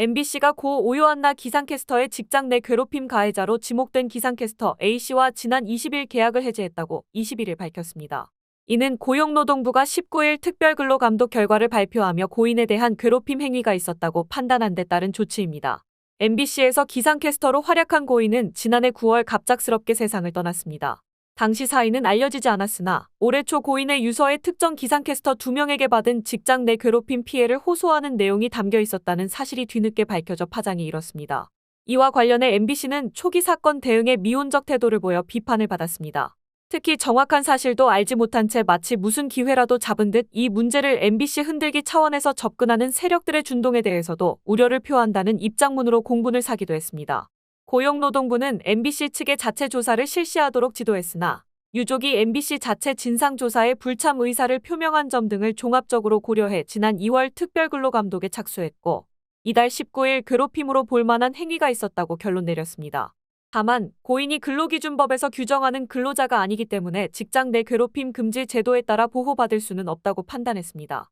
MBC가 고 오요한나 기상캐스터의 직장 내 괴롭힘 가해자로 지목된 기상캐스터 A씨와 지난 20일 계약을 해지했다고 21일 밝혔습니다. 이는 고용노동부가 19일 특별근로감독 결과를 발표하며 고인에 대한 괴롭힘 행위가 있었다고 판단한 데 따른 조치입니다. MBC에서 기상캐스터로 활약한 고인은 지난해 9월 갑작스럽게 세상을 떠났습니다. 당시 사인은 알려지지 않았으나 올해 초 고인의 유서에 특정 기상캐스터 2명에게 받은 직장 내 괴롭힘 피해를 호소하는 내용이 담겨 있었다는 사실이 뒤늦게 밝혀져 파장이 일었습니다. 이와 관련해 MBC는 초기 사건 대응에 미온적 태도를 보여 비판을 받았습니다. 특히 정확한 사실도 알지 못한 채 마치 무슨 기회라도 잡은 듯 이 문제를 MBC 흔들기 차원에서 접근하는 세력들의 준동에 대해서도 우려를 표한다는 입장문으로 공분을 사기도 했습니다. 고용노동부는 MBC 측의 자체 조사를 실시하도록 지도했으나 유족이 MBC 자체 진상조사에 불참 의사를 표명한 점 등을 종합적으로 고려해 지난 2월 특별근로감독에 착수했고 이달 19일 괴롭힘으로 볼 만한 행위가 있었다고 결론 내렸습니다. 다만 고인이 근로기준법에서 규정하는 근로자가 아니기 때문에 직장 내 괴롭힘 금지 제도에 따라 보호받을 수는 없다고 판단했습니다.